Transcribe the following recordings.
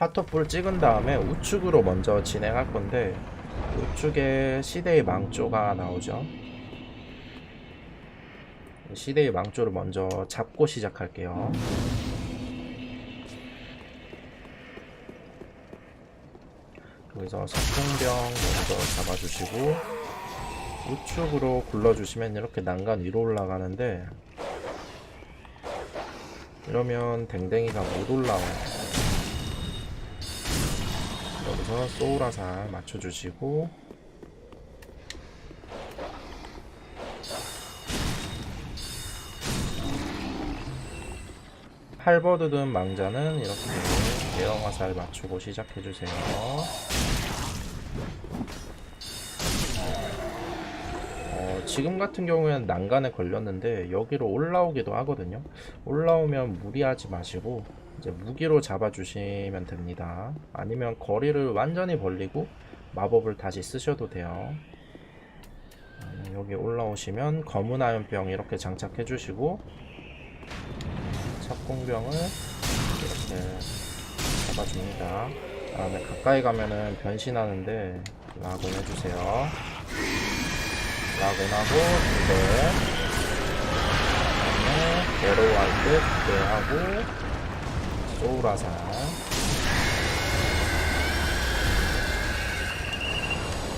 화토불 찍은 다음에 우측으로 먼저 진행할 건데 우측에 시대의 망조가 나오죠. 시대의 망조를 먼저 잡고 시작할게요. 여기서 석궁병 먼저 잡아주시고 우측으로 굴러주시면 이렇게 난간 위로 올라가는데 이러면 댕댕이가 못 올라와요. 여기서 소울화살 맞춰주시고 팔버드든 망자는 이렇게 대형 화살 맞추고 시작해주세요. 어, 지금 같은 경우에는 난간에 걸렸는데 여기로 올라오기도 하거든요. 올라오면 무리하지 마시고 이제 무기로 잡아주시면 됩니다. 아니면 거리를 완전히 벌리고 마법을 다시 쓰셔도 돼요. 음, 여기 올라오시면 검은 아연병 이렇게 장착해 주시고 첩공병을 이렇게 잡아줍니다. 다음에 가까이 가면은 변신하는데 락온 해주세요. 락온하고 두대 그다음에 에로우 할때 두대 하고 소울화살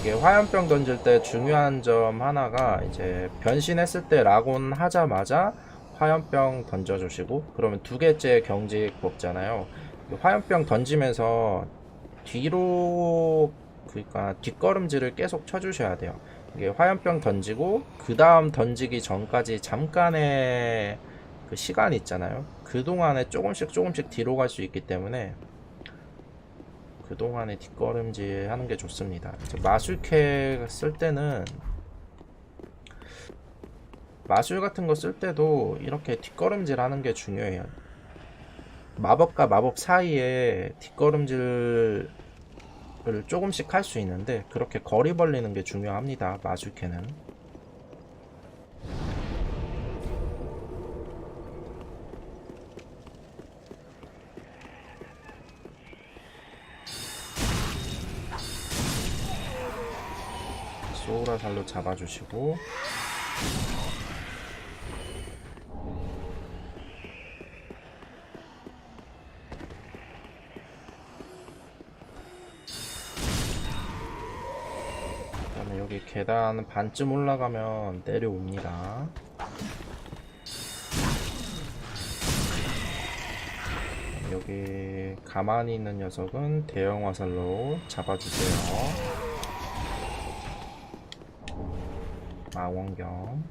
이게 화염병 던질 때 중요한 점 하나가 이제 변신했을 때 라곤 하자마자 화염병 던져주시고 그러면 두 개째 경직 먹잖아요. 화염병 던지면서 뒤로 그러니까 뒷걸음질을 계속 쳐주셔야 돼요. 이게 화염병 던지고 그 다음 던지기 전까지 잠깐의 그 시간 있잖아요. 그 동안에 조금씩 조금씩 뒤로 갈 수 있기 때문에 그 동안에 뒷걸음질 하는 게 좋습니다. 마술캐 쓸 때는 마술 같은 거 쓸 때도 이렇게 뒷걸음질 하는 게 중요해요. 마법과 마법 사이에 뒷걸음질을 조금씩 할 수 있는데 그렇게 거리 벌리는 게 중요합니다. 마술캐는. 소울화살로 잡아주시고 그다음에 여기 계단 반쯤 올라가면 내려옵니다. 여기 가만히 있는 녀석은 대형 화살로 잡아주세요. 망원경.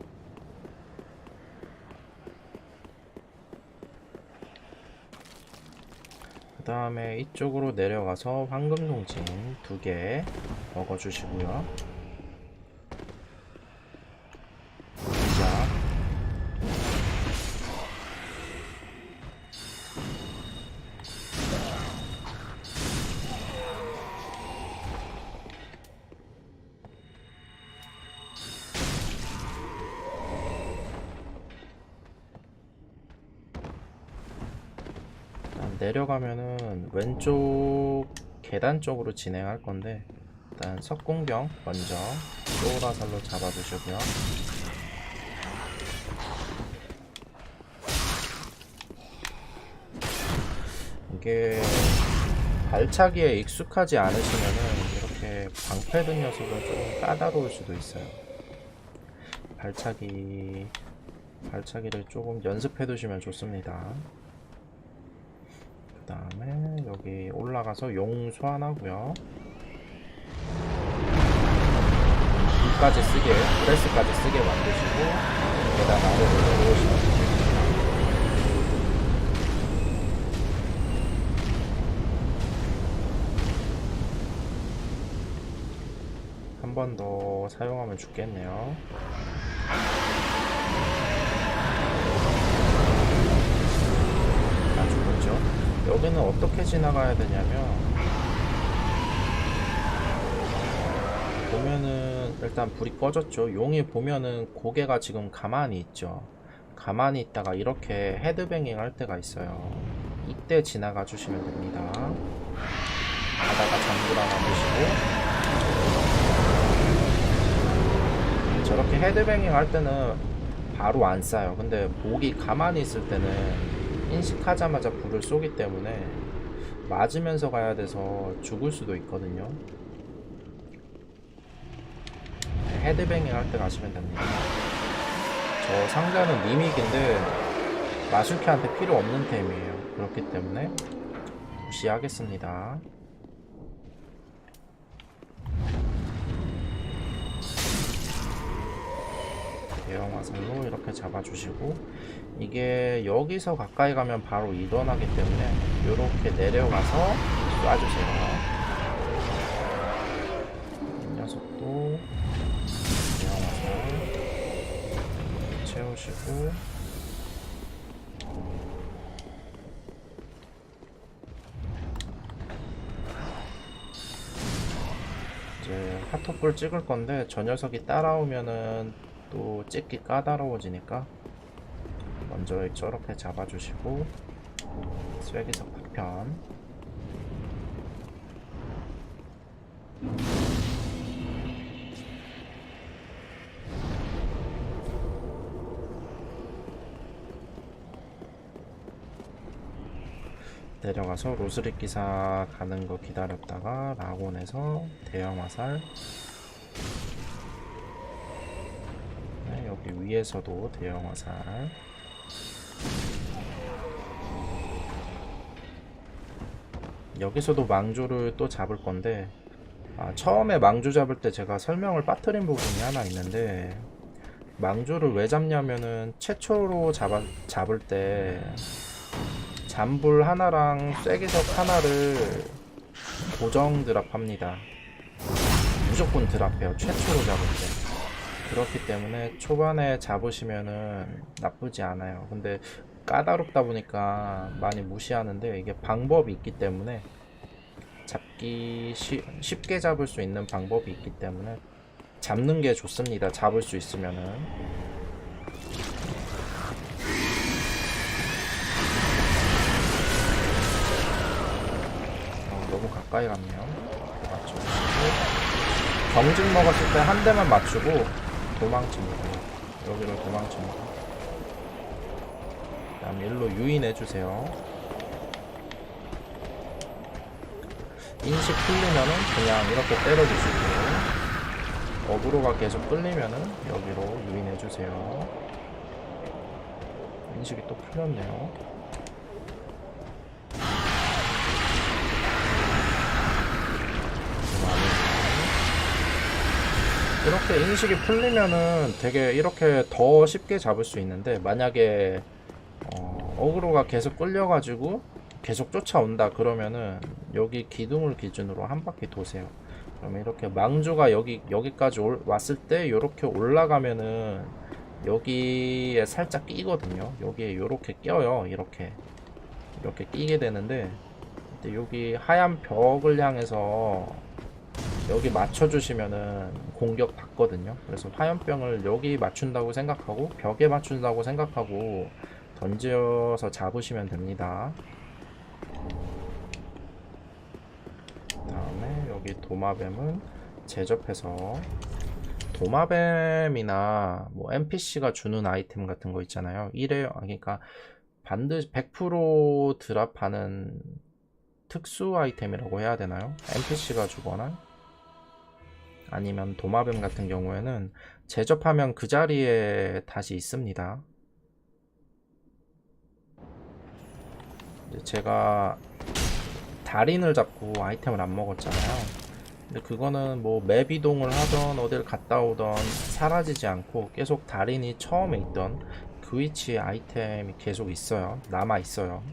그 다음에 이쪽으로 내려가서 황금송진 두 개 먹어주시고요 내려가면은 왼쪽 계단 쪽으로 진행할 건데 일단 석궁병 먼저 소라살로 잡아주시고요. 이게 발차기에 익숙하지 않으시면은 이렇게 방패 든 녀석은 좀 까다로울 수도 있어요. 발차기 발차기를 조금 연습해 두시면 좋습니다. 그 다음에 여기 올라가서 용 소환하고요. 불까지 쓰게, 프레스까지 쓰게 만드시고 계단 아래로 내려오시면 됩니다. 한 번 더 사용하면 죽겠네요. 다 죽었죠. 여기는 어떻게 지나가야 되냐면 보면은 일단 불이 꺼졌죠. 용이 보면은 고개가 지금 가만히 있죠. 가만히 있다가 이렇게 헤드뱅잉 할 때가 있어요. 이때 지나가 주시면 됩니다. 가다가 잠그라 놔두시고 저렇게 헤드뱅잉 할 때는 바로 안 쏴요. 근데 목이 가만히 있을 때는 인식하자마자 불을 쏘기 때문에 맞으면서 가야 돼서 죽을 수도 있거든요. 네, 헤드뱅잉 할 때 가시면 됩니다. 저 상자는 리믹인데 마술캐한테 필요 없는 템이에요. 그렇기 때문에 무시하겠습니다. 대형 화살로 이렇게 잡아주시고 이게 여기서 가까이 가면 바로 이동하기 때문에 이렇게 내려가서 쏴주세요. 이 녀석도 대형 화살 채우시고 이제 핫토볼 찍을 건데 저 녀석이 따라오면은 또 찍기 까다로워지니까 먼저 저렇게 잡아주시고 쐐기석 파편. 내려가서 로스릭 기사 가는 거 기다렸다가 라곤에서 대형 화살 여기 위에서도 대형 화살 여기서도 망조를 또 잡을 건데 아, 처음에 망조 잡을 때 제가 설명을 빠뜨린 부분이 하나 있는데 망조를 왜 잡냐면은 최초로 잡아, 잡을 때 잠불 하나랑 쐐기석 하나를 고정 드랍합니다. 무조건 드랍해요. 최초로 잡을 때. 그렇기 때문에 초반에 잡으시면은 나쁘지 않아요. 근데 까다롭다 보니까 많이 무시하는데 이게 방법이 있기 때문에 잡기 쉬, 쉽게 잡을 수 있는 방법이 있기 때문에 잡는 게 좋습니다. 잡을 수 있으면은. 어, 너무 가까이 갔네요. 맞죠. 경직 먹었을 때 한 대만 맞추고 도망칩니다. 여기로 도망칩니다. 그 다음 일로 유인해주세요. 인식 풀리면은 그냥 이렇게 때려주시고 어그로가 계속 끌리면은 여기로 유인해주세요. 인식이 또 풀렸네요. 이렇게 인식이 풀리면은 되게 이렇게 더 쉽게 잡을 수 있는데 만약에 어, 어그로가 계속 끌려가지고 계속 쫓아온다 그러면은 여기 기둥을 기준으로 한 바퀴 도세요. 그러면 이렇게 망조가 여기 여기까지 올, 왔을 때 이렇게 올라가면은 여기에 살짝 끼거든요. 여기에 이렇게 껴요. 이렇게 이렇게 끼게 되는데 여기 하얀 벽을 향해서 여기 맞춰주시면은 공격 받거든요. 그래서 화염병을 여기 맞춘다고 생각하고 벽에 맞춘다고 생각하고 던져서 잡으시면 됩니다. 다음에 여기 도마뱀은 제접해서 도마뱀이나 뭐 NPC가 주는 아이템 같은 거 있잖아요. 이래 그러니까 반드시 100% 드랍하는 특수 아이템이라고 해야 되나요? NPC가 주거나 아니면 도마뱀 같은 경우에는 제접하면 그 자리에 다시 있습니다. 제가 달인을 잡고 아이템을 안 먹었잖아요. 근데 그거는 뭐 맵 이동을 하던 어딜 갔다 오던 사라지지 않고 계속 달인이 처음에 있던 그 위치에 아이템이 계속 있어요. 남아 있어요.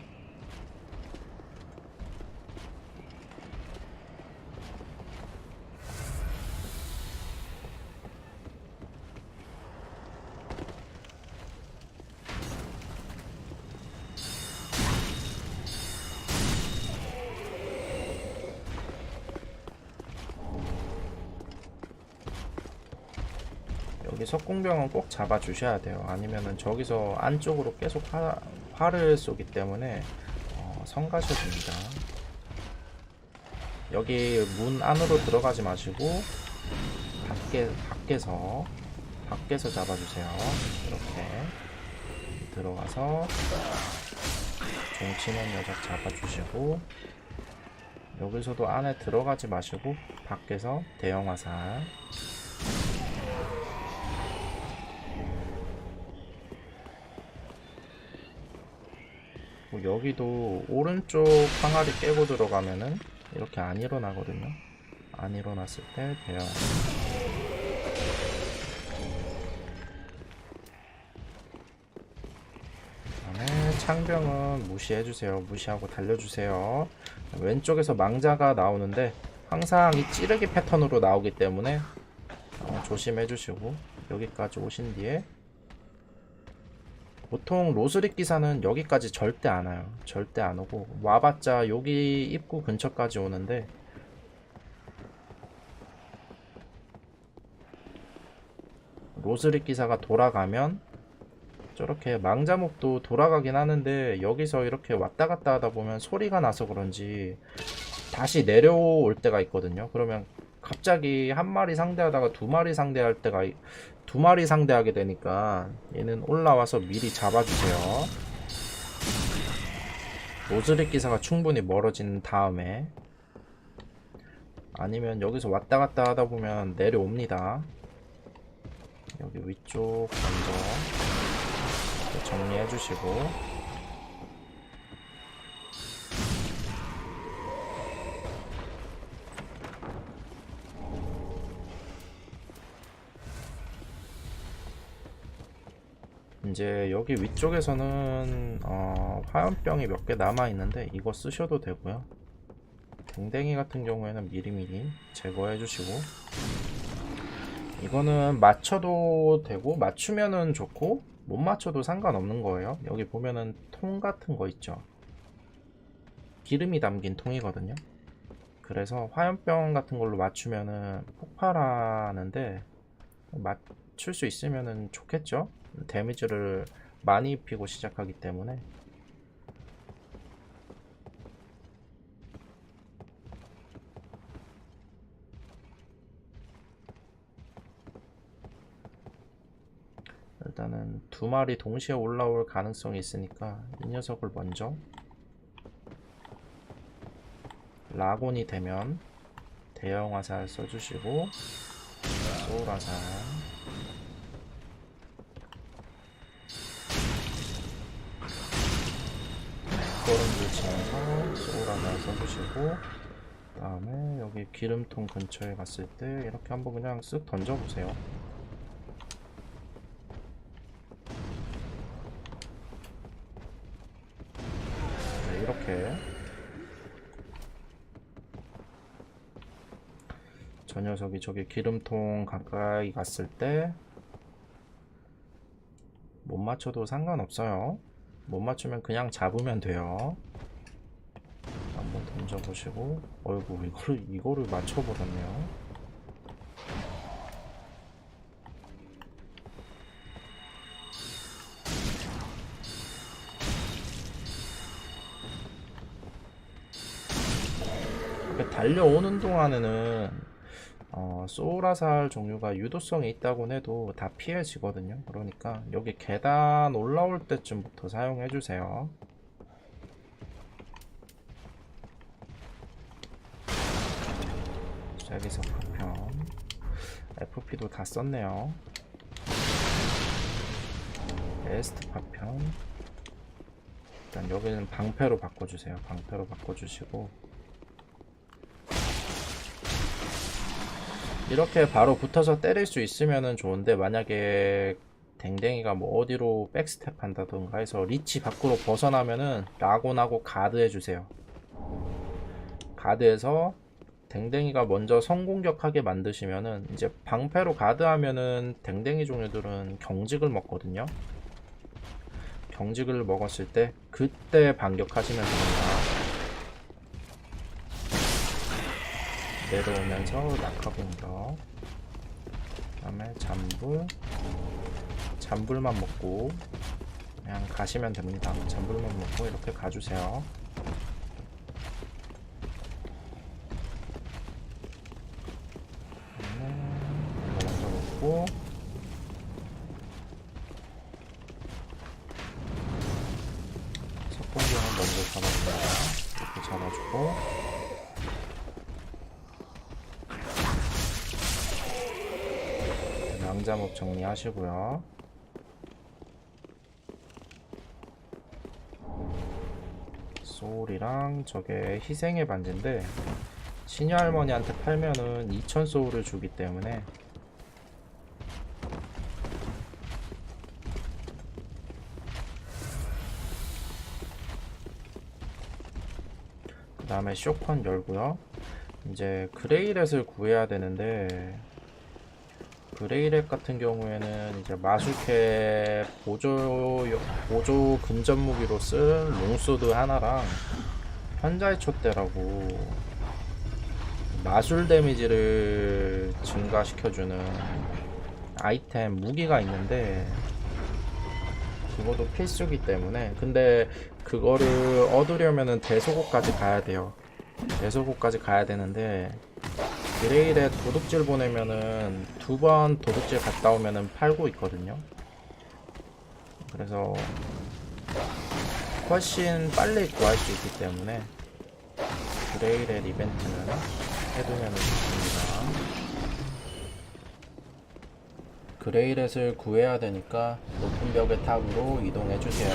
석궁병은 꼭 잡아 주셔야 돼요. 아니면은 저기서 안쪽으로 계속 화, 화를 쏘기 때문에 어, 어, 성 가셔도 됩니다. 여기 문 안으로 들어가지 마시고 밖에 밖에서 밖에서 잡아주세요. 이렇게 들어가서 종치는 녀석 잡아주시고 여기서도 안에 들어가지 마시고 밖에서 대형 화살 여기도 오른쪽 항아리 깨고 들어가면은 이렇게 안 일어나거든요. 안 일어났을 때 대형 그다음에 창병은 무시해주세요. 무시하고 달려주세요. 왼쪽에서 망자가 나오는데 항상 이 찌르기 패턴으로 나오기 때문에 어, 조심해주시고 여기까지 오신 뒤에 보통 로스릭 기사는 여기까지 절대 안 와요. 절대 안 오고 와봤자 여기 입구 근처까지 오는데 로스릭 기사가 돌아가면 저렇게 망자목도 돌아가긴 하는데 여기서 이렇게 왔다 갔다 하다 보면 소리가 나서 그런지 다시 내려올 때가 있거든요. 그러면 갑자기 한 마리 상대하다가 두 마리 상대할 때가 이- 두 마리 상대하게 되니까 얘는 올라와서 미리 잡아주세요. 로즈릭 기사가 충분히 멀어진 다음에 아니면 여기서 왔다 갔다 하다 보면 내려옵니다. 여기 위쪽 먼저 정리해 주시고 이제 여기 위쪽에서는 어, 화염병이 몇 개 남아 있는데 이거 쓰셔도 되고요. 댕댕이 같은 경우에는 미리미리 제거해 주시고 이거는 맞춰도 되고 맞추면은 좋고 못 맞춰도 상관없는 거예요. 여기 보면은 통 같은 거 있죠. 기름이 담긴 통이거든요. 그래서 화염병 같은 걸로 맞추면은 폭발하는데 맞출 수 있으면은 좋겠죠. 데미지를 많이 입히고 시작하기 때문에. 일단은 두 마리 동시에 올라올 가능성이 있으니까 이 녀석을 먼저 라곤이 되면 대형 화살 써주시고 소울 화살 써주시고 그 다음에 여기 기름통 근처에 갔을 때 이렇게 한번 그냥 쓱 던져보세요 네, 이렇게 저 녀석이 저기 기름통 가까이 갔을 때 못 맞춰도 상관없어요. 못 맞추면 그냥 잡으면 돼요. 한번 던져보시고, 어이구 이거를 이거를 맞춰버렸네요. 달려오는 동안에는 어, 소라살 종류가 유도성이 있다고 해도 다 피해지거든요. 그러니까 여기 계단 올라올 때쯤부터 사용해 주세요. 자, 여기서 파편 FP도 다 썼네요. 에스트 파편 일단 여기는 방패로 바꿔주세요. 방패로 바꿔주시고 이렇게 바로 붙어서 때릴 수 있으면은 좋은데 만약에 댕댕이가 뭐 어디로 백스텝 한다던가 해서 리치 밖으로 벗어나면은 라곤하고 가드 해주세요. 가드에서 댕댕이가 먼저 성공격하게 만드시면은 이제 방패로 가드하면은 댕댕이 종류들은 경직을 먹거든요. 경직을 먹었을 때 그때 반격하시면 됩니다. 내려오면서 낙하 공격 그 다음에 잠불 잠불만 먹고 그냥 가시면 됩니다 잠불만 먹고 이렇게 가주세요 잡아주고 석공경은 먼저 잡아줍니다. 이렇게 잡아주고 양자목 정리하시고요. 소울이랑 저게 희생의 반지인데 시녀 할머니한테 팔면은 2000 소울을 주기 때문에 그 다음에 쇼컨 열고요 이제 그레이렛을 구해야 되는데 그레이렛 같은 경우에는 이제 마술캐 보조 보조 근접 무기로 쓴 롱소드 하나랑 현자의 촛대라고 마술 데미지를 증가시켜주는 아이템 무기가 있는데 그것도 필수기 때문에. 근데 그거를 얻으려면은 대소고까지 가야 돼요. 대소고까지 가야 되는데 그레일에 도둑질 보내면은 두 번 도둑질 갔다 오면은 팔고 있거든요 그래서 훨씬 빨리 구할 수 있기 때문에 그레일의 이벤트는 해두면 좋습니다. 그레이렛을 구해야 되니까 높은 벽의 탑으로 이동해 주세요.